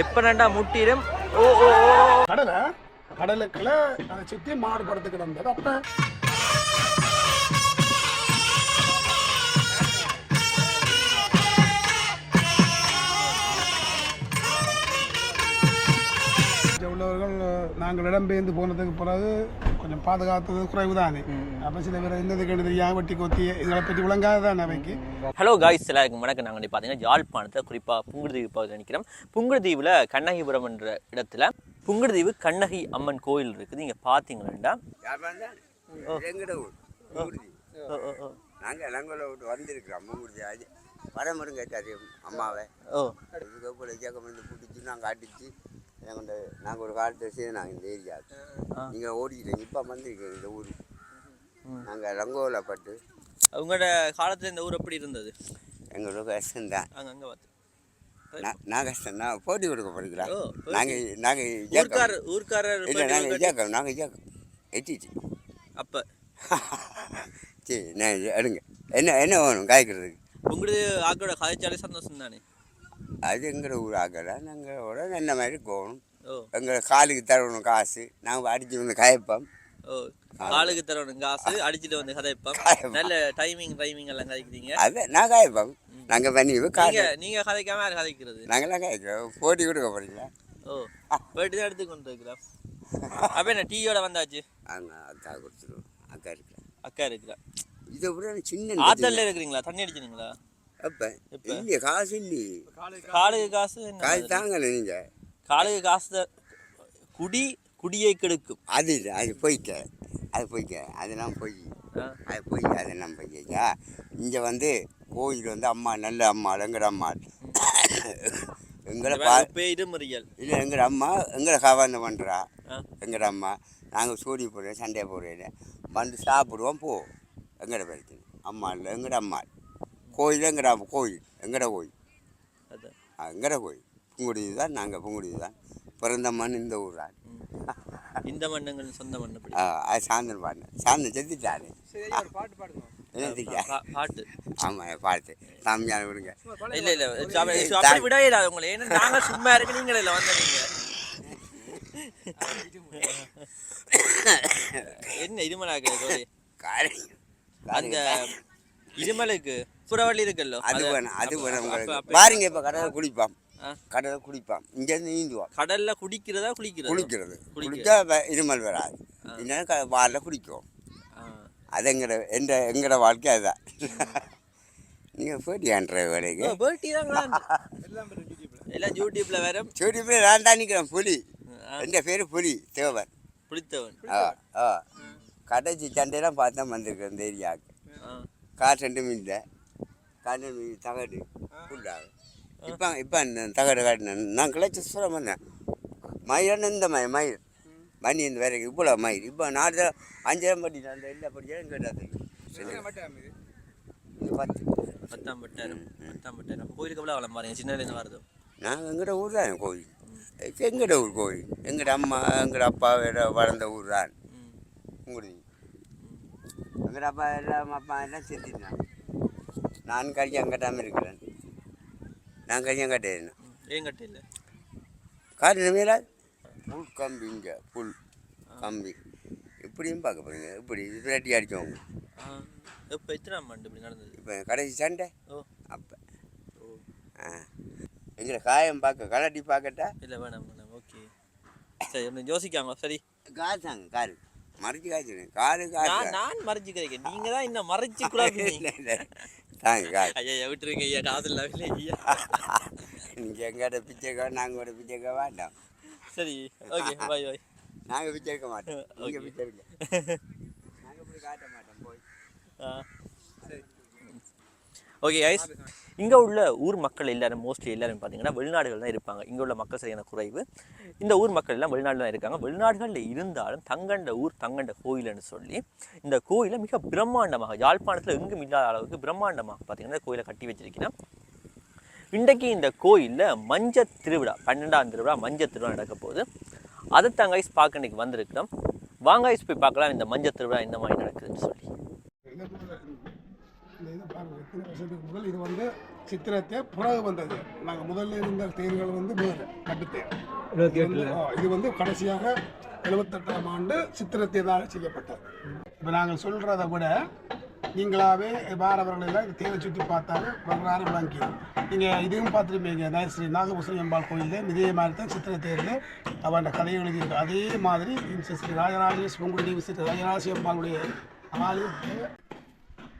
எப்பனண்டா முட்டிடும் ஓ ஓ ஓ. கடலை கடலுக்குள்ள அதை சுற்றி மாடு படுத்து கிடந்தது அப்போ நாங்கள் இடம்பெயர்ந்து போனதுக்கு பிறகு கொஞ்சம் பாதுகாத்தது குறைவு தானே அப்போ சில பேர் இந்த கிணறு தெரியாம வெட்டி கொத்தி இதை பற்றி விளங்காதான் அவைக்கு. ஹலோ காய்ஸ் எல்லாருக்கும் வணக்கம். நாங்கள் பார்த்தீங்கன்னா யாழ்ப்பாணத்தில் குறிப்பாக புங்குடுதீவு பகுதியில் நிற்கிறோம் புங்குடுதீவில் கண்ணகிபுரம் என்ற இடத்துல புங்குடுதீவு கண்ணகி அம்மன் கோயில் இருக்குது. இங்கே பார்த்தீங்கன்னா நாங்கள் இளங்கோல விட்டு வந்திருக்கிறோம். அது. வரமருங்க தெரியும். அம்மாவை. ஓ. இதுக்கப்புறம் இயக்கம் வந்து பிடிச்சி நாங்கள் அடித்து எங்கள்கிட்ட நாங்கள் ஒரு காலத்தை சேர்ந்து நாங்கள் இந்த ஏரியாவுக்கு ஆ. நீங்கள் ஓடிக்கிறீங்க இப்போ வந்திருக்கீங்க இந்த ம். நாங்கள் ரங்கோவில் பட்டு. உங்களோட காலத்தில் இந்த ஊர் எப்படி இருந்தது? எங்களோட கஷ்டம்தான் அங்கே அங்கே பார்த்து. நான் நான் கஷ்டம் நான் போட்டி கொடுக்க போட்டி. நாங்கள் நாங்கள் இயக்கம். ஊர்க்காரர் இல்லை நாங்கள் இயக்கம் நாங்கள் இயக்கம். எட்டிட்டு. அப்போ. சரி நான் எடுங்க. என்ன என்ன வேணும் காய்க்கிறதுக்கு? உங்களுக்கு ஆக்களோட கதைச்சாலே சந்தோஷம் தானே அது எங்களோட ஊர் ஆகலை நாங்களோட என்ன மாதிரி போகணும். எங்களை காலுக்கு தரணும் காசு. நாங்கள் அடிச்சு வந்து காயப்போம் காலுக்கு தரணும் காசு அடிச்சிட்டு வந்து கதைப்போம். கதைப்போம். நல்ல டைமிங் டைமிங் எல்லாம் கதைக்கிறீங்க? அது நான் காயப்போம் நாங்கள் பண்ணி காசு நீங்க கதைக்காம யார் கதைக்கிறது? நாங்களாம் காய்க்கிறோம் போட்டி கொடுக்க போறீங்களா? ஓ போயிட்டு தான் எடுத்து கொண்டு இருக்கிறோம். அப்ப என்ன டீயோட வந்தாச்சு? அக்கா கொடுத்துருவோம். அக்கா இருக்கிறேன் அக்கா இருக்கிறா. இதை விட சின்ன ஆத்தல்ல இருக்கிறீங்களா? தண்ணி அடிச்சிருங்களா? அப்போ. இல்லையே காசு இல்லையே காலுக்கு காசு காசு தாங்கலை நீங்கள் காலுக்கு காசு குடி குடியை கெடுக்கும். அது இல்லை அது போய்க்க அது போய்க்க அதெல்லாம் போய். அது போய் அதெல்லாம் போய்க்கா இங்கே வந்து கோயில் வந்து அம்மா நல்ல அம்மா எங்கட அம்மா. எங்களை பா இல்லை எங்கட அம்மா எங்களை கவர்ந்து பண்ணுறா. எங்கட அம்மா நாங்கள் சூடி போடுறோம் சண்டை போடுறேன் வந்து சாப்பிடுவோம் போ. எங்கட பிரச்சனை. அம்மா இல்லை எங்கட அம்மா. கோயில் எங்கட கோயில் எங்கட கோயில்? எங்கட கோயில்? புங்குடி தான் நாங்கள் புங்குடி தான். பிறந்த மண் இந்த ஊர் தான். இந்த மண்ணுங்கள் சொந்த ஆ, அது சாந்தன் பாடினேன் சாந்தன் செத்துட்டாரு பாட்டு ஆமாம் பார்த்து சாமியான விடுங்க. இல்ல இல்ல விடவே இல்லை உங்களை. ஏன்னா நாங்க சும்மா இருக்கு நீங்களே இல்லை என்ன அந்த இருமலுக்கு புறவள்ளி இருக்குல்ல அது வேணும் அது வேணும் உங்களுக்கு. பாருங்க இப்போ கடலில் குளிப்பான். கடலில் குளிப்பான் இங்கேருந்து நீந்துவான் கடல்ல குடிக்கிறதா குளிக்கிறதா? குளிக்கிறது. குளிச்சா இருமல் வராது. இல்லைன்னா வாரில் குடிக்கும். அது எங்கட எந்த எங்கட வாழ்க்கை அதுதான். நீங்கள் போட்டியான்ற வேலைக்கு. ஓ, பேட்டி தாங்களா? எல்லாம் யூடியூப்ல. வேற. போய் நான் தான் நிற்கிறேன் புலி. எந்த பேர் புலி தேவன் பிடித்தவன் ஆ ஆ. கடைச்சி சண்டையெல்லாம் பார்த்தா வந்திருக்கேன் இந்த ஏரியாவுக்கு. கார் ரெண்டும் இல்லை. மீன் தகடு ஃபுல்லாக இப்போ இப்போ தகடு காட்டினேன் நான் கிளச்சி சொல்ல வந்தேன் மயிரன்னு இந்த மய மயிர் மணி இந்த வேற இவ்வளோ மயிர் இப்போ நாலு தடவை அஞ்சாயிரம் பட்டி அந்த எல்லா படிச்சாலும் கேட்டாது பத்து. பத்தாம் பட்டாயிரம் பத்தாம் பட்டாயிரம் கோயிலுக்கு எவ்வளோ வளம் பாருங்க. சின்ன இருந்து வருது. நாங்கள் எங்கட ஊர் தான் கோயில். எங்கட ஊர் கோயில்? எங்கட அம்மா எங்கட அப்பா வளர்ந்த ஊர் தான். உங்களுக்கு எங்கட அப்பா எல்லாம் அப்பா எல்லாம் செத்துட்டான் நான் கல்யாணம் கட்டாமல் இருக்கிறேன். நான் கல்யாணம் கட்டேன் ம். ஏன் கட்ட இல்லை காட்டு மேல? புல் கம்பி இங்கே புல் கம்பி. இப்படியும் பார்க்க போறீங்க. இப்படி விரட்டி அடித்தவங்க இப்போ எத்தனை மண்டு இப்படி நடந்தது? இப்போ கடைசி சண்டை. ஓ. அப்போ. ஓ. ஆ. எங்களை காயம் பார்க்க கலட்டி பார்க்கட்டா? இல்லை வேணாம் வேணாம். ஓகே. சரி ஒன்று யோசிக்காங்க சரி. காசாங்க காரு. மறைச்சு காய்ச்சினேன் காரு காசு நான் மறைச்சு கிடைக்கிறேன் நீங்க தான் இன்னும் மறைச்சு குழாப்பீங்க. இல்லை. ஐயா விட்டுருங்க ஐயா காசு இல்லாம ஐயா. நீங்கள் எங்கட பிச்சைக்கா நாங்கள் ஒரு பிச்சைக்கா வேண்டாம். சரி ஓகே பாய் பாய் நாங்கள் பிச்சை எடுக்க மாட்டோம். நீங்கள். பிச்சை எடுங்க. நாங்கள் இப்படி காட்ட மாட்டோம் போய். ஓகே ஐஸ் இங்கே உள்ள ஊர் மக்கள் எல்லாரும் மோஸ்ட்லி எல்லாரும் பார்த்தீங்கன்னா வெளிநாடுகள் தான் இருப்பாங்க. இங்கே உள்ள மக்கள் சரியான குறைவு. இந்த ஊர் மக்கள் எல்லாம் வெளிநாடு தான் இருக்காங்க. வெளிநாடுகளில் இருந்தாலும் தங்கண்ட ஊர் தங்கண்ட கோயில்னு சொல்லி இந்த கோயிலை மிக பிரம்மாண்டமாக யாழ்ப்பாணத்தில் எங்கும் இல்லாத அளவுக்கு பிரம்மாண்டமாக பார்த்தீங்கன்னா கோயிலை கட்டி வச்சிருக்கிறேன். இன்றைக்கு இந்த கோயிலில் மஞ்ச திருவிழா பன்னெண்டாம் திருவிழா மஞ்ச திருவிழா நடக்க போகுது. அதை தாங்க ஐஸ் பார்க்க இன்றைக்கி வந்திருக்கிறோம். வாங்க ஐஸ் போய் பார்க்கலாம் இந்த மஞ்ச திருவிழா இந்த மாதிரி நடக்குதுன்னு சொல்லி. இந்த இது பாருங்க இந்த வருஷத்துக்கு முதல் இது வந்து சித்திரத்தை பிறகு வந்தது. நாங்கள் முதல்ல இருந்த தேர்கள் வந்து வேறு கட்டுத்தேர் இது வந்து- கடைசியாக எழுபத்தெட்டாம் ஆண்டு சித்திரத்தேதாக செய்யப்பட்டது. இப்போ நாங்கள் சொல்கிறத விட நீங்களாவே வாரவர்கள் எல்லாம் இந்த தேரை சுற்றி பார்த்தாலே வரலாறு விளங்கி நீங்கள் இதையும் பார்த்துருப்பீங்க. நா- ஸ்ரீ நாகபூசணி அம்பாள் கோயிலில் இதே மாதிரி தான் சித்திர தேரில் அவன் கதை எழுதியிருக்கு. அதே மாதிரி ஸ்ரீ ராஜராஜ சிவங்குடி தேவி ஸ்ரீ ராஜராஜ அம்பாளுடைய ஆலயம்.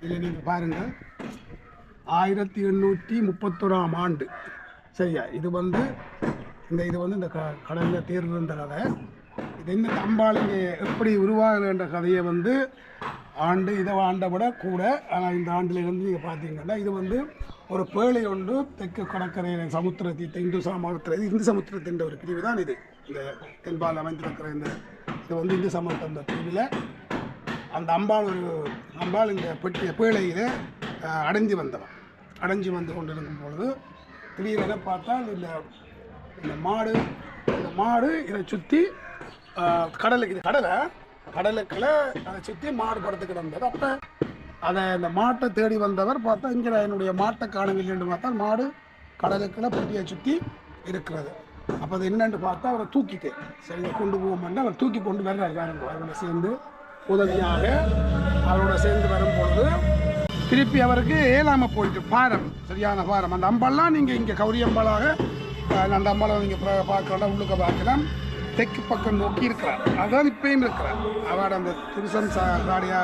இதில் நீங்கள் பாருங்கள் ஆயிரத்தி எண்ணூற்றி முப்பத்தொராம் ஆண்டு. சரியா? இது வந்து இந்த இது வந்து இந்த க கடலில் தேர் இருந்த கதை இது என்ன அம்பாள் எப்படி உருவாகுதுன்ற கதையை வந்து ஆண்டு இதை ஆண்டை விட கூட ஆனால் இந்த ஆண்டிலிருந்து நீங்கள் பார்த்தீங்கன்னா இது வந்து ஒரு பேழை ஒன்று தெற்கு கடற்கரையில் சமுத்திரத்தை இந்து சமுத்திர இந்து சமுத்திரத்தின் ஒரு பிரிவு தான் இது. இந்த தென்பால் அமைந்திருக்கிற இந்த இது வந்து இந்து சமுத்திர இந்த பிரிவில் அந்த அம்பாள் ஒரு அம்பாள் இந்த பெட்டி பேழையில் அடைஞ்சு வந்தவன். அடைஞ்சு வந்து கொண்டிருக்கும் பொழுது திடீரென பார்த்தால் இந்த இந்த மாடு இந்த மாடு இதை சுற்றி கடலுக்கு இது கடலை கடலுக்குள்ள அதை சுற்றி மாடு படுத்து கிடந்தது. அப்போ அதை இந்த மாட்டை தேடி வந்தவர் பார்த்தா இங்கே என்னுடைய மாட்டை காணவில்லைன்னு பார்த்தா மாடு கடலுக்குள்ள பெட்டியை சுற்றி இருக்கிறது. அப்போ அது என்னென்று பார்த்தா அவரை தூக்கிட்டு சரி கொண்டு போவோம்னா அவர் தூக்கி கொண்டு வர்றாரு வேறு அவரோட சேர்ந்து. உதவியாக அவரோட சேர்ந்து வரும் பொழுது திருப்பி அவருக்கு ஏழாம போயிட்டு பாரம் சரியான பாரம். அந்த அம்பாலாம் நீங்கள் இங்கே கௌரி அம்பாளாக அந்த அம்பாளை நீங்கள் பார்க்கலாம் உள்ளுக்க பார்க்கலாம் தெற்கு பக்கம் நோக்கி இருக்கிறார். அதான் இப்பயும் இருக்கிறார். அவரோட அந்த திருசன் சா காடியா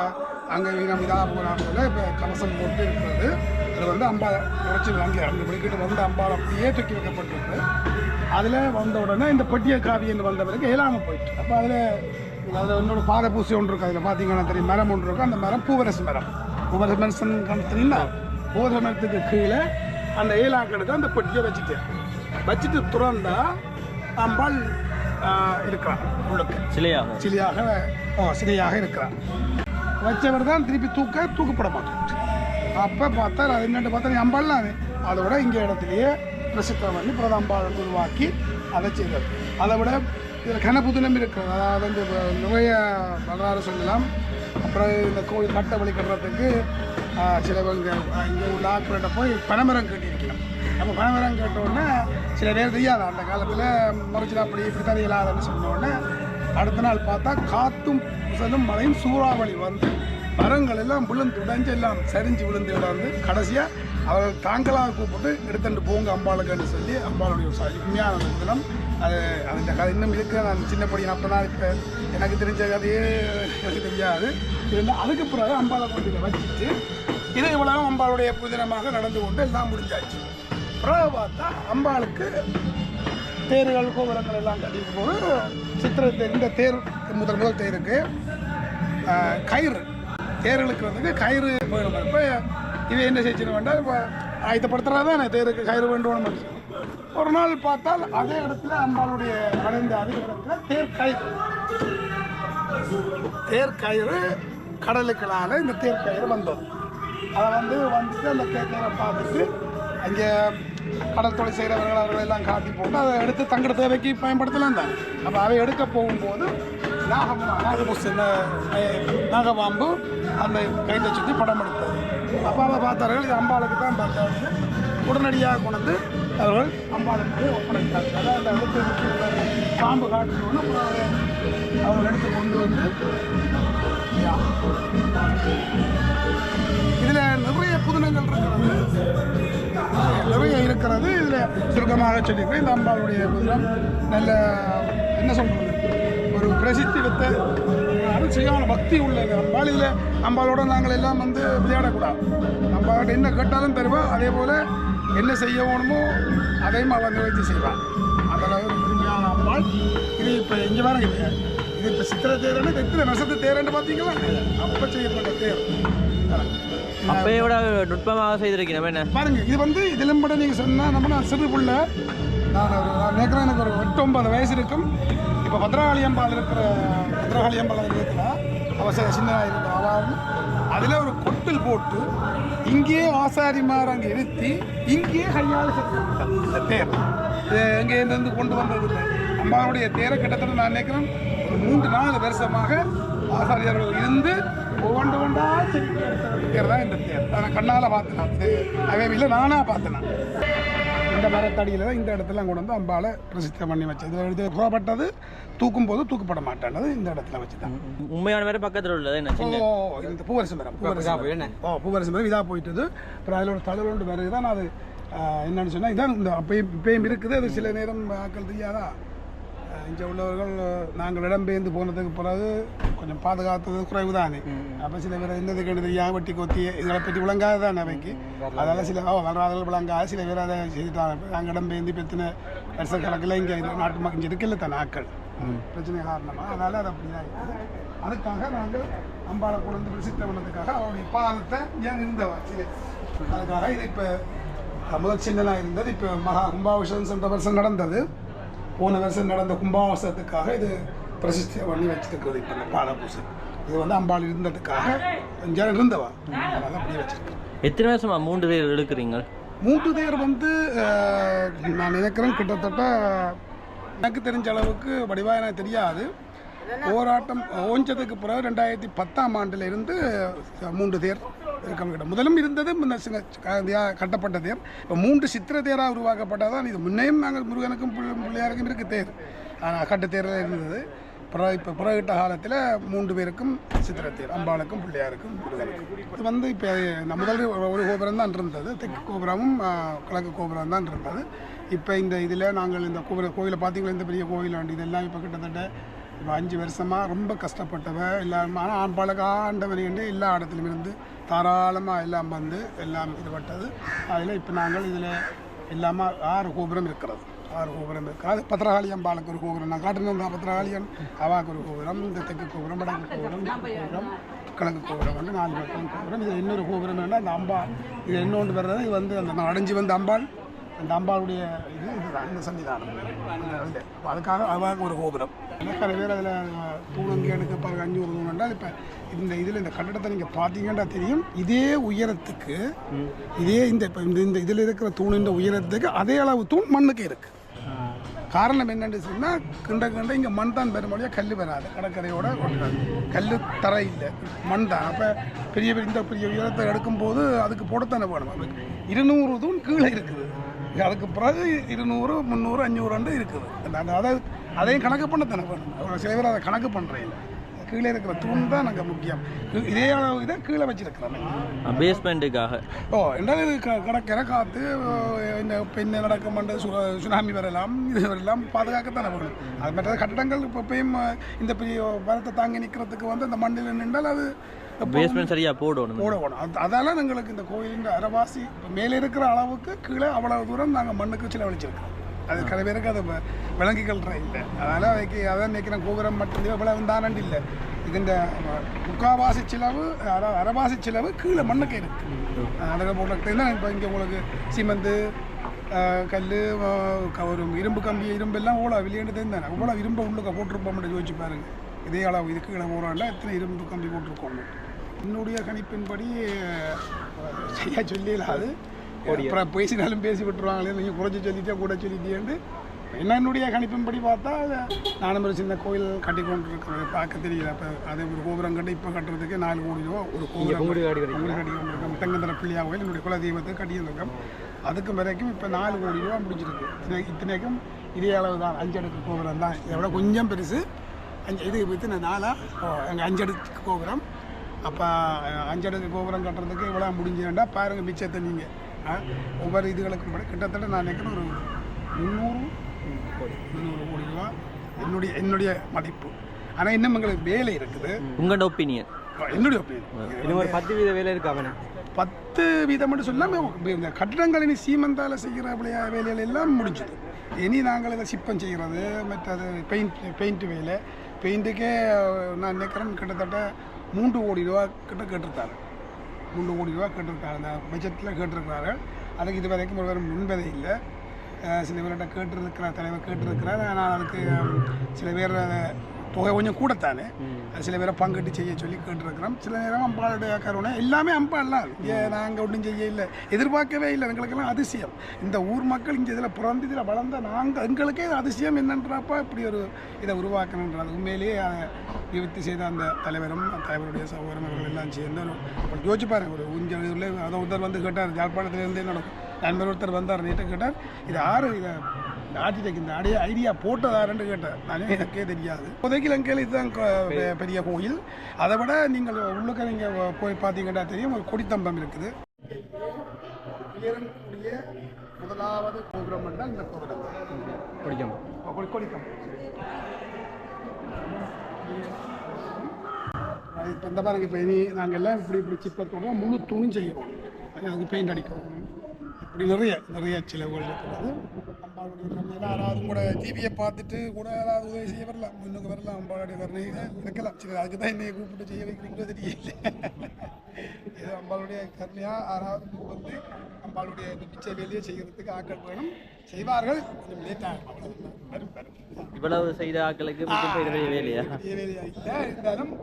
அங்கே வீரம் இதாக போனால இப்போ கவசம் போட்டு இருக்கிறது. அது வந்து அம்பா உடச்சி அங்கே அந்த வெளிக்கிட்டு வந்து அம்பாள் அப்படியே தூக்கி வைக்கப்பட்டிருக்கு அதில் வந்த உடனே இந்த பட்டிய காவியன் வந்த பிறகு ஏழாம போயிட்டு அப்போ அதில் அதில் என்னோட பாத பூசி ஒன்று இருக்கு. அதில் பார்த்தீங்கன்னா தெரியும். மரம் ஒன்று இருக்கும் அந்த மரம் பூவரசு மரம். பூவரச மரசன் கணத்துல பூவரச மரத்துக்கு கீழே அந்த ஏழாக்கெடுத்து அந்த பெட்டியை வச்சுட்டேன் வச்சுட்டு துறந்தா அம்பாள் இருக்கிறான் உள்ளுக்கு. சிலையாக. சிலையாக ஓ சிலையாக இருக்கிறார் வச்சவர் தான் திருப்பி தூக்க தூக்கப்பட மாட்டார். அப்போ பார்த்தா அது என்னென்னு பார்த்தா நீ அம்பாள்லாம் அது. அதோட இங்கே இடத்துலையே பிரசித்தம் பண்ணி பிரத அம்பாள் உருவாக்கி அதை செய்தார். அதை விட இதில் கனப்புதினம் இருக்கிறது அதாவது இந்த வ- நிறைய வரலாறு சொல்லலாம். அப்புறம் இந்த கோயில் கட்ட வழி கட்டுறதுக்கு சிலவங்க இங்கே உள்ள ஆட்கள்கிட்ட போய் பனைமரம் கட்டியிருக்கலாம் நம்ம பனைமரம் கேட்ட உடனே சில பேர் தெரியாது. அந்த காலத்தில் மறைச்சில் அப்படி இப்படி தான் இயலாதுன்னு சொன்ன அடுத்த நாள் பார்த்தா காற்றும் புசலும் மழையும் சூறாவளி வந்து மரங்கள் எல்லாம் விழுந்து உடைஞ்சு எல்லாம் சரிஞ்சு விழுந்து விடாந்து கடைசியாக அவர்கள் தாங்களாக கூப்பிட்டு எடுத்துட்டு போங்க அம்பாளுக்குன்னு சொல்லி அம்பாளுடைய உண்மையான தினம் அது அந்த கதை இன்னும் இருக்கு. நான் சின்ன படிக்கணும் அப்போ தான் இப்போ எனக்கு தெரிஞ்ச கதையே எனக்கு தெரியாது. இருந்தால் அதுக்கு பிறகு அம்பாளை கோயிலில் வச்சுட்டு இது இவ்வளவு அம்பாளுடைய புதினமாக நடந்து கொண்டு எல்லாம் முடிஞ்சாச்சு. பிறகு பார்த்தா அம்பாளுக்கு தேர்கள் கோபுரங்கள் எல்லாம் கட்டிட்டு போது சித்திரை தேர் இந்த தேர் முதல் முதல் தேருக்கு கயிறு. தேர்களுக்கு வந்து கயிறு போயிடும் இப்போ இது என்ன செய்யணும் வேண்டாம் இப்போ ஆயத்தப்படுத்துறா தானே தேருக்கு கயிறு வேண்டும் ஒரு நாள் பார்த்தால் அதே இடத்துல அம்பாளுடைய அடைந்த அதே இடத்துல தேர்கயிறு தேர்கயிறு தேர் கயிறு கடலுக்களால் இந்த தேர் கயிறு வந்தது. அதை வந்து வந்துட்டு அந்த தேர் கயிறை பார்த்துட்டு அங்கே கடல் தொழில் செய்கிறவர்கள் அவர்கள் எல்லாம் காட்டி போட்டு அதை எடுத்து தங்கட தேவைக்கு பயன்படுத்தலாம் தான். அப்போ அவை எடுக்க போகும்போது நாகம் நாகபுஸ் நாகபாம்பு அந்த கையில் சுற்றி படம் எடுத்தது. அப்போ அதை பார்த்தார்கள் இது அம்பாளுக்கு தான் பார்த்தாரு உடனடியாக கொண்டு அவர்கள் அம்பாளுக்கு ஒப்படைத்தார்கள் அதாவது பாம்பு காட்டுறோன்னு அவர்கள் எடுத்து கொண்டு வந்து இதில் நிறைய புதினங்கள் இருக்கிறது. நிறைய இருக்கிறது. இதில் சுருக்கமாக சொல்லிக்கிறேன் இந்த அம்பாளுடைய புதினம் நல்ல என்ன சொல்கிறது ஒரு பிரசித்தி வித்த அரிசியான பக்தி உள்ளது அம்பாள். இதில் அம்பாளோட நாங்கள் எல்லாம் வந்து விளையாடக்கூடாது. அம்பாட்ட என்ன கேட்டாலும் தருவோம் அதே போல் என்ன செய்ய வேணுமோ அதையும் அவள் நிவர்த்தி செய்வாள் அதில் ஒரு பெருமையான அம்பாள் இது இப்போ எங்கே பாருங்க இது? இது இப்போ சித்திரை தேர்ன்னு எத்தனை வருஷத்து தேர்ன்னு பார்த்தீங்களா அப்போ செய்யப்பட்ட தேர். அப்பயே விட நுட்பமாக செய்திருக்கீங்க நம்ம என்ன? பாருங்க இது வந்து இதிலும் கூட நீங்கள் சொன்னால் நம்ம நான் சிறு பிள்ளை. நான் ஒரு நான் நினைக்கிறேன் எனக்கு ஒரு எட்டு ஒன்பது வயசு இருக்கும். இப்போ பத்ரகாளி அம்பாள் இருக்கிற பத்ரகாளி அம்பாள் இருக்கிறா சின்னதாக இருந்த அவள் அதில் ஒரு கொட்டில் போட்டு இங்கேயே ஆசாரிமார் அங்கே இருத்தி இங்கேயே கையால் இந்த தேர். இது எங்கேருந்து கொண்டு வந்தது இல்லை? தேரை கிட்டத்தட்ட நான் நினைக்கிறேன் ஒரு மூன்று நாலு வருஷமாக ஆசாரியர்கள் இருந்து ஒவ்வொன்று ஒன்றா செதுக்கி தேர் தான் இந்த தேர். அதை நான் கண்ணால் பார்த்தேன் அதே இல்லை நானாக பார்த்தேன் இந்த மரத்தடியில் தான் இந்த இடத்துல கொண்டு வந்து அம்பாவை பிரசித்தம் பண்ணி வச்சது இது இது புறப்பட்டது தூக்கும் போது தூக்கப்பட மாட்டேன்றது இந்த இடத்துல வச்சு தான் உண்மையான வேற பக்கத்துல உள்ளது என்ன ஓ இந்த பூவரசு மரம் பூவரசு. ஓ பூவரசு மரம் இதாக போயிட்டது. அப்புறம் அதில் ஒரு தளர் ஒன்று வருது. தான் அது என்னன்னு சொன்னால் இதான் இந்த அப்பயும் இப்பயும் இருக்குது. அது சில நேரம் ஆக்கள் தெரியாதா? இங்கே உள்ளவர்கள் நாங்கள் இடம்பெயர்ந்து போனதுக்கு பிறகு கொஞ்சம் பாதுகாத்தது குறைவு தானே அப்போ சில பேர் என்னது கண்டு தெரியாம வெட்டி கொத்தி இதை பற்றி விளங்காது தானே அவைக்கு அதெல்லாம் சில வரலாறுகள் விளங்காது. சில பேர் அதை செய்துட்டாங்க. நாங்கள் இடம்பெயர்ந்து பெற்றின வருஷ கணக்கில் இங்கே நாட்டு மக்கள் இங்கே இருக்கல தானே ஆக்கள் பிரச்சனை காரணமாக அதனால் அது அப்படி தான் அதுக்காக நாங்கள் அம்பாளை கொண்டு பிரசித்த பண்ணதுக்காக அவருடைய பாதத்தை ஏன் இருந்தவா சிலை அதுக்காக இது இப்போ முதல் இருந்தது. இப்போ மகா கும்பாபிஷேகம் சென்ற வருஷம் நடந்தது. போன வருஷம் நடந்த கும்பாபிஷேகத்துக்காக இது பிரசித்தி பண்ணி வச்சிருக்கிறது இப்போ இந்த பாலபூசை இது வந்து அம்பாள் இருந்ததுக்காக இங்கே இருந்தவா? அதனால் அப்படியே வச்சிருக்கேன் எத்தனை வருஷமா மூன்று பேர் எடுக்கிறீங்க? மூன்று தேர் வந்து நான் நினைக்கிறேன் கிட்டத்தட்ட எனக்கு தெரிஞ்ச அளவுக்கு வடிவாக எனக்கு தெரியாது. போராட்டம் ஓஞ்சதுக்கு பிறகு ரெண்டாயிரத்தி பத்தாம் ஆண்டுல இருந்து அஹ், மூன்று தேர் இருக்க முதலும் இருந்தது முன்ன சின்ன கட்டப்பட்ட தேர் இப்போ மூன்று சித்திர தேராக உருவாக்கப்பட்டதான் இது முன்னையும் நாங்கள் முருகனுக்கும் பிள்ளையாருக்கும் இருக்கு தேர். ஆனால் கட்டு தேரில் இருந்தது. பிறகு இப்போ புறகிட்ட காலத்தில் மூன்று பேருக்கும் சித்திரத்தேர் அம்பாளுக்கும் பிள்ளையாருக்கும் முருகனுக்கும். இது வந்து இப்போ முதல் ஒரு- கோபுரம் தான் இருந்தது. தெற்கு கோபுரமும் கிழக்கு கோபுரம் தான் இருந்தது. இப்போ இந்த இதில் நாங்கள் இந்த கோபுர கோயிலை பார்த்தீங்களா? இந்த பெரிய கோயில் ஆண்டு இதெல்லாம் இப்போ கிட்டத்தட்ட இப்போ அஞ்சு வருஷமாக ரொம்ப கஷ்டப்பட்டவ எல்லாம் ஆனால் ஆண்பாளுக்கு ஆண்டவன் என்று எல்லா இடத்துலையும் இருந்து தாராளமாக எல்லாம் வந்து எல்லாம் இதுபட்டது. அதில் இப்போ நாங்கள் இதில் எல்லாமே ஆறு கோபுரம் இருக்கிறது. ஆறு கோபுரம் இருக்காது அது பத்திரகாளி அம்பாளுக்கு ஒரு கோபுரம். நான் காட்டினேன் தான் பத்திரகாளியன் அவாக்கு ஒரு கோபுரம் இந்த தெற்கு கோபுரம் வடக்கு கோபுரம் கோபுரம் கிழக்கு கோபுரம் வந்து நாலு பக்கம் கோபுரம். இது இன்னொரு கோபுரம் வேணால் அந்த அம்பாள். இது இன்னொன்று வர்றது இது வந்து அந்த அடைஞ்சு வந்த அம்பாள். அந்த அம்பாளுடைய இது இதுதான் இந்த சன்னிதானம். அந்த அதுக்காக அதுவாக ஒரு கோபுரம். நிறைய பேர் அதில் தூணங்கேனுக்கு எடுக்க பாருங்க அஞ்சூறு தூணுண்டா இப்போ இந்த இதில் இந்த கட்டடத்தை நீங்கள் பார்த்தீங்கன்னா தெரியும். இதே உயரத்துக்கு இதே இந்த இப்போ இந்த இந்த இதில் இருக்கிற தூணின் உயரத்துக்கு அதே அளவு தூண் மண்ணுக்கு இருக்குது காரணம் என்னன்னு சொன்னால் கிண்ட கிண்ட இங்கே மண் தான் பெருமொழியாக கல் வராது. கடற்கரையோட கல் தரை இல்லை. மண் தான். அப்போ பெரிய பெரிய இந்த பெரிய உயரத்தை எடுக்கும்போது அதுக்கு போடத்தானே வேணும் அதுக்கு இருநூறு தூண் கீழே இருக்குது. அதுக்கு பிறகு இருநூறு முந்நூறு அஞ்சூறு இருக்குது. அந்த- அதாவது அதையும் கணக்கு பண்ண தானே சில பேர் அதை கணக்கு பண்ணுறேன் கீழே இருக்கிற தூண் தான் நாங்கள் முக்கியம். இதே அளவு இதை கீழே வச்சிருக்கிறோம் பேஸ்மெண்ட்டுக்காக ஓ இது க கடற்கரை காற்று இந்த பெண்ணை நடக்க மாட்ட சு சுனாமி வரலாம் இது வரலாம் பாதுகாக்கத்தானே வேணும். அது மற்ற கட்டடங்கள் இப்போ இந்த பெரிய பலத்தை தாங்கி நிற்கிறதுக்கு வந்து அந்த மண்ணில் நின்றால் அது பேஸ்மெண்ட் சரியா போடணும். போட வேணும் அது அதால எங்களுக்கு இந்த கோயிலின் அரைவாசி மேலே இருக்கிற அளவுக்கு கீழே அவ்வளவு தூரம் நாங்கள் மண்ணுக்கு செலவழிச்சிருக்கோம் அது கரை பேருக்கு அது வ- விளங்கிக்கல்ற இல்லை. அதனால் அதைக்கு அதான் நினைக்கிறேன் கோபுரம் மட்டும் இவ்வளவு தானண்டு இல்லை. செலவு அரை அரைவாசி செலவு கீழே மண்ணுக்கு இருக்கு. அழகாக போட்டுக்கிட்டீங்கன்னா இப்போ இங்கே உங்களுக்கு சிமெந்து கல் ஒரு இரும்பு கம்பி இரும்பு எல்லாம் ஓலா வெளியேண்டு தெரிந்தானே அவ்வளோ இரும்பை உள்ளுக்க போட்டிருப்போம் மட்டும் யோசிச்சு பாருங்க. இதே அளவு இதுக்கு கீழே போகிறாண்டா எத்தனை இரும்பு கம்பி போட்டிருக்கோம் என்னுடைய கணிப்பின்படி சரியா சொல்லிடலாது அப்புறம் பேசினாலும் பேசி விட்டுருவாங்களே நீங்கள் குறைச்சி சொல்லிட்டே கூட சொல்லிட்டேன்ட்டு என்ன என்னுடைய கணிப்பின்படி பார்த்தா நானும் ஒரு சின்ன கோயில் கட்டி கொண்டு இருக்கிறது பார்க்க தெரியல அப்போ அது ஒரு கோபுரம் கட்டி இப்போ கட்டுறதுக்கு நாலு கோடி ரூபா ஒரு கோபுரம் கோவில் கட்டி கொண்டிருக்கோம் தெங்கந்தர பிள்ளையா கோயில் என்னுடைய குலதெய்வத்துக்கு கட்டியிருக்கோம் அதுக்கு வரைக்கும் இப்போ நாலு கோடி ரூபா முடிஞ்சிருக்கு. இத்தனை- இத்தனைக்கும் இதே அளவு தான். அஞ்சு அடுக்கு கோபுரம் தான். இதை விட கொஞ்சம் பெருசு. அஞ்சு இது இத்தனை நாளா? எங்கள் அஞ்சு அடுக்கு கோபுரம். அப்போ அஞ்சடுக்கு கோபுரம் கட்டுறதுக்கு இவ்வளோ முடிஞ்சுட்டா பாருங்கள் மிச்சத்தை நீங்கள் ஒவ்வொரு இதுகளுக்கும் கூட கிட்டத்தட்ட நான் நினைக்கிறேன் ஒரு முந்நூறு கோடி முந்நூறு கோடி ரூபா என்னுடைய என்னுடைய மதிப்பு. ஆனால் இன்னும் எங்களுக்கு வேலை இருக்குது. உங்களோட ஒப்பீனியன் என்னுடைய ஒப்பீனியன் இன்னும் ஒரு பத்து வீத வேலை இருக்கு அவனை பத்து வீதம் மட்டும் சொல்லாமல் இந்த கட்டிடங்கள் இனி சீமந்தால செய்கிற விளையா வேலைகள் எல்லாம் முடிஞ்சுது. இனி நாங்கள் இதை சிப்பம் செய்கிறது மற்றது பெயிண்ட் பெயிண்ட் வேலை. பெயிண்ட்டுக்கே நான் நினைக்கிறேன் கிட்டத்தட்ட மூன்று கோடி ரூபா கிட்ட கேட்டிருக்காரு. மூன்று கோடி ரூபா கேட்டிருக்காரு. அந்த பட்ஜெட்டில் கேட்டிருக்கிறாரு. அதுக்கு இது வரைக்கும் ஒரு வேறு முன்பதே இல்லை சில பேர்கிட்ட கேட்டிருக்கிற தலைவர் கேட்டிருக்கிறார். ஆனால் அதுக்கு சில பேர் தொகை கொஞ்சம் கூடத்தானே? அது சில பேரை பங்கிட்டு செய்ய சொல்லி கேட்டுருக்கிறோம். சில நேரம் அம்பாளுடைய கருணை. எல்லாமே அம்பாள்லாம் இங்கே நாங்கள் ஒன்றும் செய்ய இல்லை எதிர்பார்க்கவே இல்லை. எங்களுக்கெல்லாம் அதிசயம். இந்த ஊர் மக்கள் இங்கே இதில் பிறந்து இதில் வளர்ந்த நாங்கள் எங்களுக்கே அதிசயம் என்னன்றப்ப இப்படி ஒரு இதை உருவாக்கணுன்றது உண்மையிலேயே நிவர்த்தி செய்த அந்த தலைவரும் தலைவருடைய சகோதரன் அவர்கள் எல்லாம் சேர்ந்து ஒரு யோசிச்சு பாருங்க. ஒரு ஊஞ்சல் அதை ஒருத்தர் வந்து கேட்டார். யாழ்ப்பாணத்துலேருந்து என்னோட நண்பர் ஒருத்தர் வந்தார். நேற்று கேட்டார். இது ஆறு இதை இந்த ஆர்டிடெக்ட் இந்த அடைய ஐடியா போட்டதாருன்னு கேட்டேன். நானே எனக்கே தெரியாது. இப்போதைக்கு இலங்கையில் இதுதான் பெரிய கோயில். அதை விட நீங்கள் உள்ளுக்க நீங்கள் போய் பார்த்தீங்கன்னா தெரியும் ஒரு கொடித்தம்பம் இருக்குது. உயரக்கூடிய முதலாவது கோபுரம் என்றால் இந்த கோபுரம். பிடிக்கும் கொடி கொடித்தம்பம். இப்போ இந்த பாருங்க இப்போ இனி நாங்கள் எல்லாம் இப்படி இப்படி சிப்பத்தோட முழு துணி செய்யணும். அதுக்கு பெயிண்ட் அடிக்கணும். இப்படி நிறைய நிறைய சிலவுகள் இருக்கிறது. யாராவது கூட டிவியை பார்த்துட்டு கூட யாராவது உதவி செய்ய வரலாம் முன்னுக்கு வரலாம் அம்பாளுடைய கருணை இருக்கலாம் சரி அதுக்கு தான் என்னை கூப்பிட்டு செய்ய வைக்கிறீங்களோ தெரியல. ஏதோ அம்பாளுடைய கருணையாக யாராவது வந்து அம்பாளுடைய பிச்சை வேலையை செய்கிறதுக்கு ஆட்கள் வேணும். செய்வார்கள். கொஞ்சம் லேட் ஆகும் அவ்வளவுதான். வரும் வரும் இவ்வளவு செய்த பெரிய வேலையா இல்லை இருந்தாலும்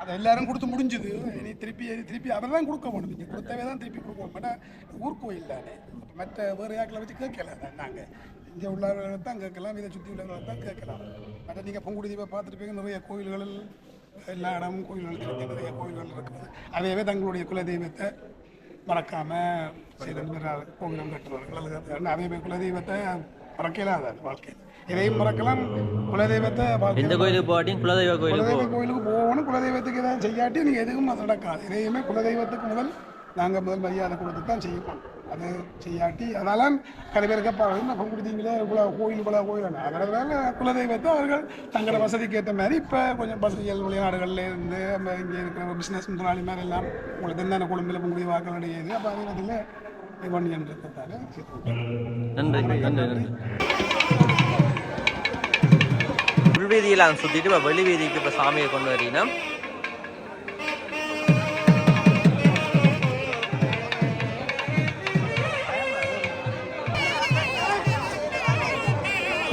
அதை எல்லாரும் கொடுத்து முடிஞ்சுது. இனி திருப்பி திருப்பி அவர் தான் கொடுக்க வேணும். நீங்கள் கொடுத்தவே தான் திருப்பி கொடுக்கணும் பட் ஊர் கோயில் தானே. மற்ற வேறு யாக்களை வச்சு கேட்கல நாங்கள் இங்கே உள்ளவர்களை தான் கேட்கலாம் இதை சுற்றி உள்ளவர்களை தான் கேட்கலாம். மற்ற நீங்கள் பொங்குடி தீபம் பார்த்துருப்பீங்க நிறைய கோயில்கள் எல்லா இடமும் கோயில்கள் இருக்கு நிறைய கோயில்கள் இருக்குது. அதையவே தங்களுடைய குல தெய்வத்தை மறக்காம செய்து கோவிலம் கட்டுவார்கள் அதே குலதெய்வத்தை மறக்கலாத வாழ்க்கை. இதையும் மறக்கலாம் குலதெய்வத்தை எந்த கோயிலுக்கு போகாட்டியும் குலதெய்வ கோயிலுக்கு கோயிலுக்கு போகணும் குலதெய்வத்துக்கு ஏதாவது செய்யாட்டி நீங்கள் எதுவும் அது நடக்காது. இதையுமே குலதெய்வத்துக்கு முதல் நாங்கள் முதல் மரியாதை கொடுத்து தான் செய்யணும். அது செய்யாட்டி அதெல்லாம் கதை பேர் கேட்பாங்க என்ன கொடுத்தீங்களே இவ்வளோ கோயில் இவ்வளோ கோயில் அதனால குலதெய்வத்தை அவர்கள் தங்களோட வசதிக்கு ஏற்ற மாதிரி இப்போ கொஞ்சம் வசதிகள் வெளிநாடுகளில் இருந்து நம்ம இங்கே இருக்கிற பிஸ்னஸ் முதலாளி மாதிரி எல்லாம் உங்களுக்கு தென்னான குழும்பில் பங்குடி வாக்களுடைய இது. அப்போ அதே நேரத்தில் இது பண்ணி என்றதால நன்றி நன்றி நன்றி. சுற்றிட்டு இப்போ வெளிவீதிக்கு இப்போ சாமியை கொண்டு வரீங்கன்னா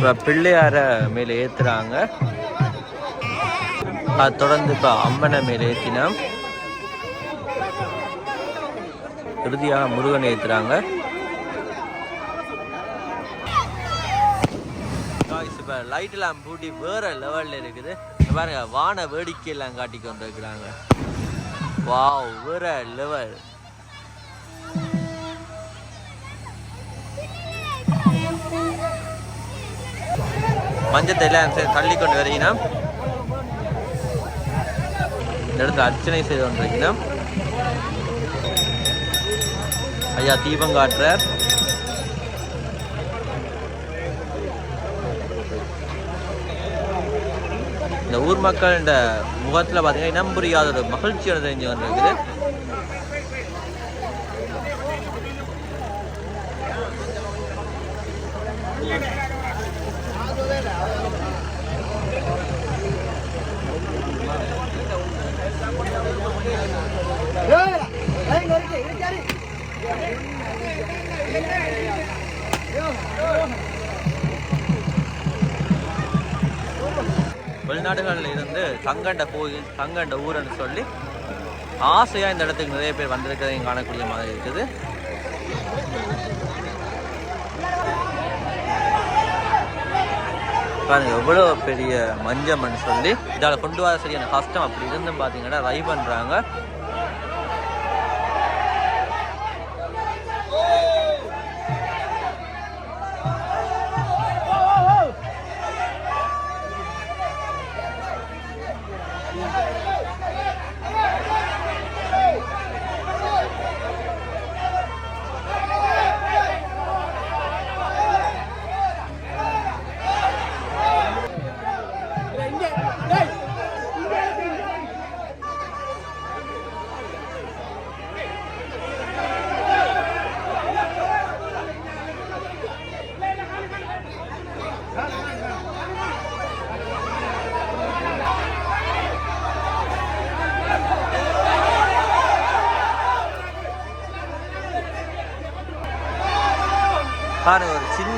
இப்போ பிள்ளையாரை மேலே ஏற்றுறாங்க அது தொடர்ந்து இப்போ அம்மனை மேலே ஏற்றினோம் இறுதியாக முருகனை ஏற்றுறாங்க இப்போ லைட்லாம் பூட்டி வேற லெவலில் இருக்குது. பாருங்க வான வேடிக்கை எல்லாம் காட்டி இருக்கிறாங்க வாவ் வேற லெவல் மஞ்சத்தை எல்லாம் தள்ளி கொண்டு வரீங்கன்னா இந்த இடத்துல அர்ச்சனை செய்து கொண்டிருக்கிறோம் ஐயா தீபம் காட்டுறார் இந்த ஊர் மக்கள் இந்த முகத்தில் பார்த்தீங்கன்னா இனம் புரியாத ஒரு மகிழ்ச்சியோட தெரிஞ்சு வந்திருக்குது வெளிநாடுகளில் இருந்து தங்கண்ட கோயில் தங்கண்ட ஊருன்னு சொல்லி ஆசையாக இந்த இடத்துக்கு நிறைய பேர் வந்திருக்கிறதையும் காணக்கூடிய மாதிரி இருக்குது. பாருங்க எவ்வளோ பெரிய மஞ்சம்னு சொல்லி இதால் கொண்டு வர சரியான கஷ்டம் அப்படி இருந்து பார்த்தீங்கன்னா ரை பண்ணுறாங்க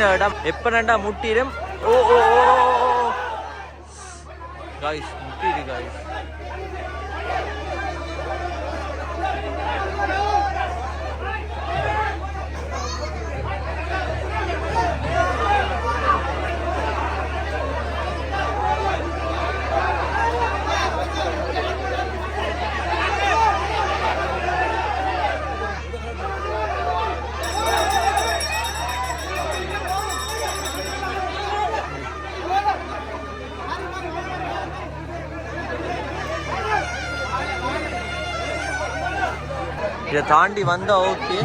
சின்ன இடம் எப்ப நண்டா முட்டிடும்? ஓ, ஓ, ஓ. காய்ஸ் முட்டிடு காய்ஸ் தாண்டி வந்தா ஓகே.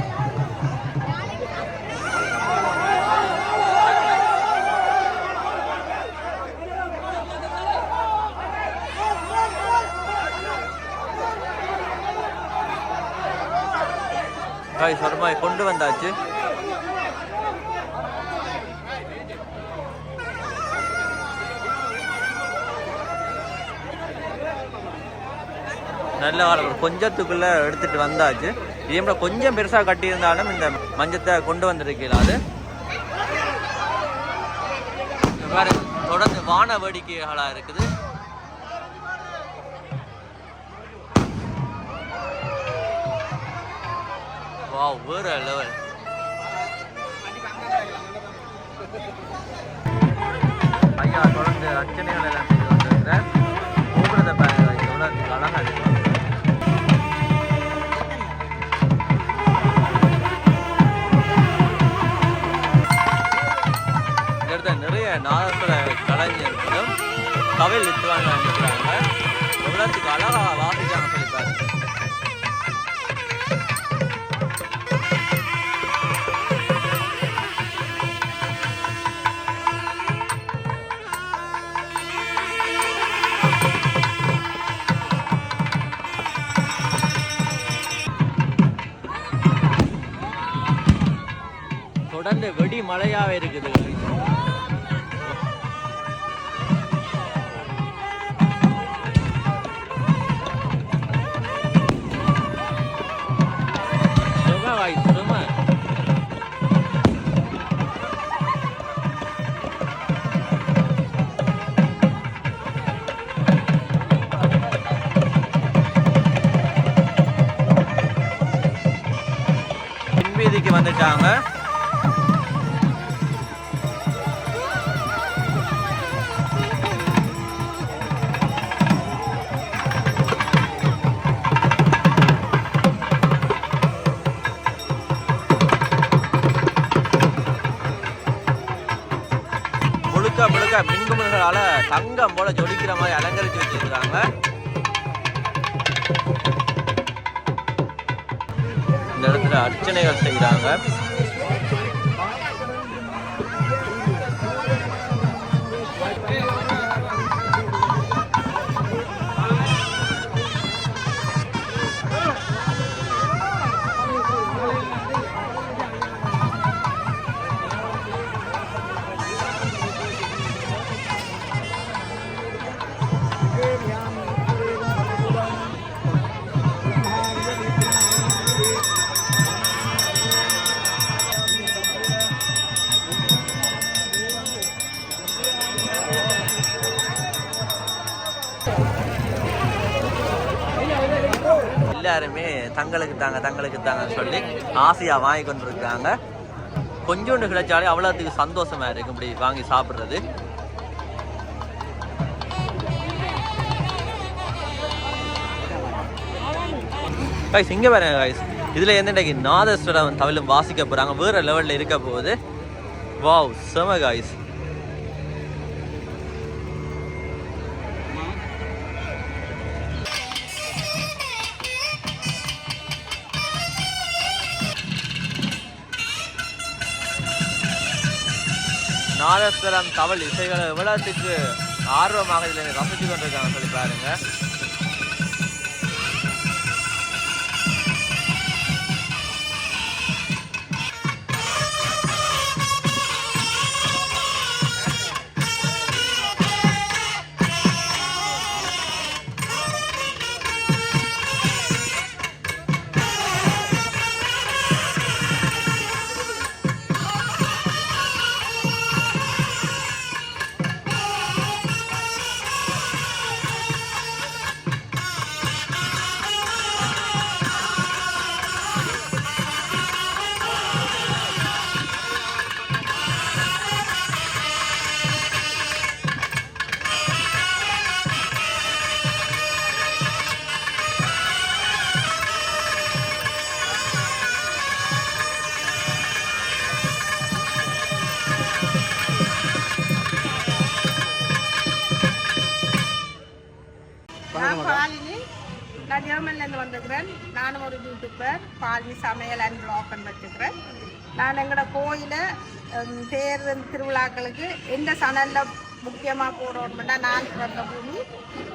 காய் சர்மாய் கொண்டு வந்தாச்சு. நல்ல ஒரு கொஞ்சத்துக்குள்ள எடுத்துட்டு வந்தாச்சு. இதே மாதிரி கொஞ்சம் பெருசாக கட்டியிருந்தாலும் இந்த மஞ்சத்தை கொண்டு வந்திருக்கலாம் அது தொடர்ந்து வான வேடிக்கைகளாக இருக்குது. வாவ் வேற லெவல். ஐயா தொடர்ந்து அர்ச்சனைகள் எல்லாம் செய்து வந்திருக்கிறேன் கோபுரத்தை பாருங்க எவ்வளோ அழகா இருக்கு. நாதஸ்வர கலைஞர்களும் கவில் வித்துவாங்க நிற்கிறாங்க எவ்வளோத்துக்கு அழகா வாசிச்சாங்க சொல்லி பாருங்க தொடர்ந்து வெடி மழையாவே இருக்குது. வந்துட்டாங்க முழுக்க முழுக்க மின்குமல்களால தங்கம் போல ஜொலிக்கிற மாதிரி அலங்கரிச்சு வச்சிருக்காங்க இடத்துல அர்ச்சனைகள் செய்கிறாங்க எல்லாருமே தங்களுக்கு தாங்க தங்களுக்கு தாங்கன்னு சொல்லி ஆசையாக வாங்கி கொண்டிருக்காங்க. கொஞ்சோண்டு கிடைச்சாலே அவ்வளோத்துக்கு சந்தோஷமாக இருக்கும் இப்படி வாங்கி சாப்பிட்றது. கைஸ் இங்கே பாருங்க கைஸ் இதில் எந்த இன்றைக்கு நாதஸ்வரம் தவிலும் வாசிக்க போகிறாங்க வேறு லெவலில் இருக்க போகுது. வாவ் செம காய்ஸ் நாதஸ்வரம் தவள் இசைகளை எவ்வளோத்துக்கு ஆர்வமாக இதில் ரசித்து கொண்டிருக்காங்க சொல்லி பாருங்கள் நான் வந்திருக்கிறேன் நானும் ஒரு யூடியூப்பர் பால்வி சமையல் அண்ட் பிளாக் பண்ணிட்டுருக்கிறேன் நான் எங்களோட கோயிலை தேர் திருவிழாக்களுக்கு எந்த சனலில் முக்கியமாக போடணும்னா நான் பிறந்த பூமி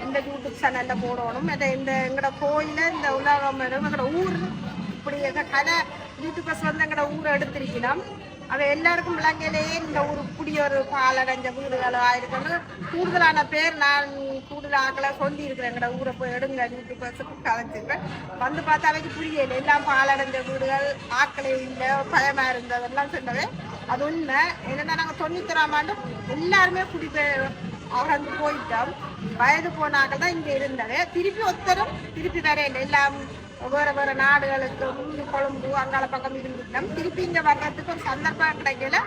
இந்த யூடியூப் சேனலில் போடணும் அதை இந்த எங்களோட கோயிலை இந்த உலகம் எங்களோட ஊர் இப்படி எங்கள் கதை யூடியூபர்ஸ் வந்து எங்களோட ஊரை எடுத்திருக்கலாம் அவள் எல்லாருக்கும் விளங்கலையே இந்த ஒரு குடி ஒரு பாலடைஞ்ச வீடுகளோ ஆயிருக்குன்னு கூடுதலான பேர் நான் கூடுதல் ஆக்களை சொல்லி இருக்கிறேன் எங்களோட ஊரை போய் எடுங்க யூடியூபர்ஸுக்கு கலைச்சிருக்கேன் வந்து பார்த்தா அவைக்கு புரியல. எல்லாம் பாலடைஞ்ச வீடுகள் ஆக்களே இல்லை பயமா இருந்ததெல்லாம் சொன்னவே அது உண்மை. என்னன்னா நாங்கள் தொண்ணூத்தராம் ஆண்டு எல்லாருமே குடி அவரந்து போயிட்டோம். வயது போனாக்கள் தான் இங்கே இருந்தவை திருப்பி ஒத்தரும் திருப்பி வரையில எல்லாம் வேறு வேறு நாடுகளுக்கு கொழும்பு அங்கால பக்கம் இருந்துட்டோம் திருப்பி இங்கே வர்றதுக்கு ஒரு சந்தர்ப்பம் கிடைக்கல.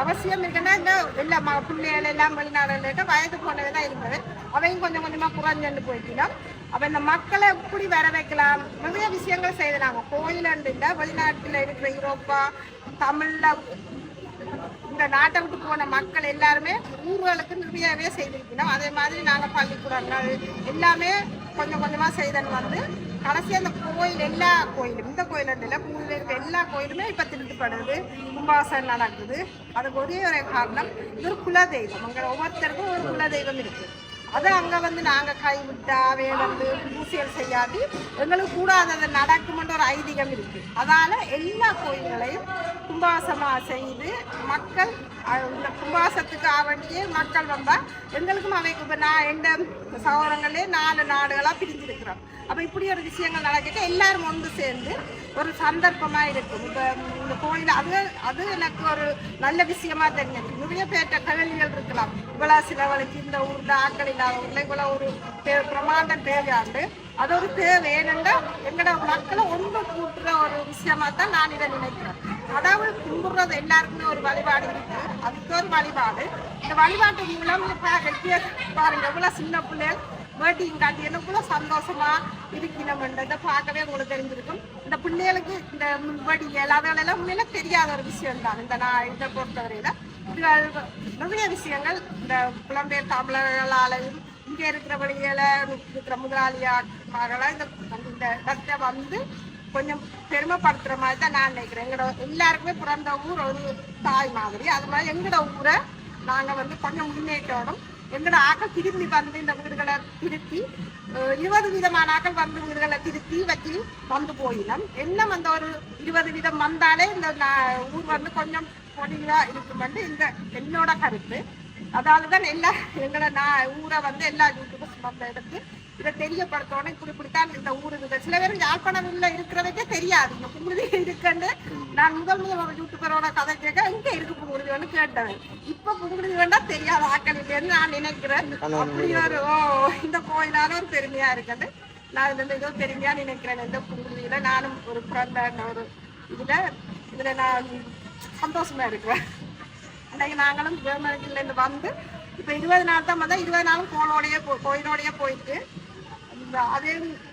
அவசியம் இருக்குன்னா இந்த எல்லா ம பிள்ளைகள் எல்லாம் வெளிநாடுகளுக்கு வயது போனவே தான் இருந்தது. அவையும் கொஞ்சம் கொஞ்சமாக குறைஞ்சு போயிட்டோம் அப்போ இந்த மக்களை எப்படி வர வைக்கலாம்? நிறைய விஷயங்கள் செய்தாங்க கோயில் இல்லை வெளிநாட்டில் இருக்கிற யூரோப்பா தமிழில் இந்த நாட்டை விட்டு போன மக்கள் எல்லாருமே ஊர்களுக்கு நிறையவே செய்திருக்கணும். அதே மாதிரி நாங்கள் பள்ளிக்கூடங்கள் எல்லாமே கொஞ்சம் கொஞ்சமாக செய்தன் வந்து கடைசி அந்த கோயில் எல்லா கோயிலும் இந்த கோயில் இல்லை ஊரில் இருக்க எல்லா கோயிலுமே இப்போ திருட்டுப்படுது கும்பாசம் நடக்குது. அதுக்கு ஒரே ஒரு காரணம் இது ஒரு குலதெய்வம். அங்கே ஒவ்வொருத்தருக்கும் ஒரு குலதெய்வம் இருக்குது அது அங்கே வந்து நாங்கள் கைவிட்டா வேணந்து பூசியல் செய்யாட்டி எங்களுக்கு கூடாதது நடக்குமென்ற ஒரு ஐதீகம் இருக்குது அதால் எல்லா கோயில்களையும் கும்பாசமாக செய்து மக்கள் இந்த கும்பாசத்துக்கு ஆவண்டியே மக்கள் வந்தால் எங்களுக்கும் அவைக்கு இப்போ நான் எந்த சகோதரங்களே நாலு நாடுகளாக பிரிஞ்சிருக்கிறோம். அப்போ இப்படி ஒரு விஷயங்கள் நடக்கிட்டு எல்லாரும் ஒன்று சேர்ந்து ஒரு சந்தர்ப்பமாக இருக்கும். இப்போ இந்த கோயில் அது அது எனக்கு ஒரு நல்ல விஷயமா தெரிஞ்சது நிறைய பேர்ட்ட கேள்விகள் இருக்கலாம். இவ்வளோ சிலவளுக்கு இந்த ஊரில் ஆக்கள் இல்லாத ஊரில் இவ்வளோ ஒரு தே- பிரமாண்டம் தேவையாண்டு அது ஒரு தேவை. ஏனென்றால் எங்களோட மக்களை ஒன்று கூட்டுற ஒரு விஷயமா தான் நான் இதை நினைக்கிறேன். அதாவது கும்பிடுறது எல்லாருக்குமே ஒரு வழிபாடு இருக்கு. அதுக்கு ஒரு வழிபாடு. இந்த வழிபாட்டு மூலம் இப்ப வெட்டிய பாருங்க சின்ன பிள்ளைகள் வேட்டியும் காட்டி எனக்குள்ள சந்தோஷமா இருக்கணும்ன்றதை பார்க்கவே உங்களுக்கு தெரிஞ்சிருக்கும். இந்த பிள்ளைகளுக்கு இந்த வடியல் அதெல்லாம் உண்மையில தெரியாத ஒரு விஷயம் தான் இந்த நான் இதை பொறுத்தவரையில இதுகள் நிறைய விஷயங்கள். இந்த புலம்பெயர் தமிழர்களாலையும் இங்கே இருக்கிற வழியில இருக்கிற முதலாளியாக இந்த இந்த இடத்தை வந்து கொஞ்சம் பெருமைப்படுத்துற மாதிரி தான் நான் நினைக்கிறேன். எங்களோட எல்லாருக்குமே பிறந்த ஊர் ஒரு தாய் மாதிரி. அது மாதிரி எங்களோட ஊரை நாங்கள் வந்து கொஞ்சம் முன்னேற்றோடும் எங்களோட ஆக்கள் திரும்பி வந்து இந்த வீடுகளை திருத்தி இருபது விதமான ஆக்கள் வந்து வீடுகளை திருத்தி வச்சு வந்து போயிடும். என்ன அந்த ஒரு இருபது விதம் வந்தாலே இந்த ஊர் வந்து கொஞ்சம் பொடியா வந்து இந்த என்னோட கருத்து. அதால தான் எல்லா எங்களை நான் ஊரை வந்து எல்லா யூடியூபர்ஸ் வந்து எடுத்து இதை தெரியப்படுத்தணும். இப்படி இப்படித்தான் இந்த ஊர் இருக்குது. சில பேர் யாழ்ப்பாணம்ல இருக்கிறதுக்கே தெரியாது. இந்த புங்குருதி இருக்குன்னு. நான் முதல் முதல் ஒரு யூடியூபரோட கதை கேட்க எங்க இருக்கு புங்குருதின்னு கேட்டேன். இப்ப புங்குருதி வேண்டா தெரியாத ஆக்கள் இல்லைன்னு நான் நினைக்கிறேன். அப்படி ஒரு ஓ இந்த கோயிலான ஒரு பெருமையா இருக்குது. நான் இதுல ஏதோ பெருமையா நினைக்கிறேன். இந்த புங்குருதியில நானும் ஒரு பிறந்த ஒரு இதுல இதுல நான் சந்தோஷமா இருக்கிறேன். அன்றைக்கு நாங்களும் இருந்து வந்து இப்போ இருபது நாள் தான் வந்தா இருபது நாளும் கோலோடையே போ கோயிலோடையே போயிட்டு அது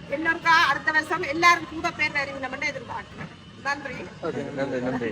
இன்னொருக்கா அடுத்த வருஷம் எல்லாரும் கூட பேர் அறிவினமென்று எதிர்பார்க்கிறேன் நன்றி. நன்றி நன்றி.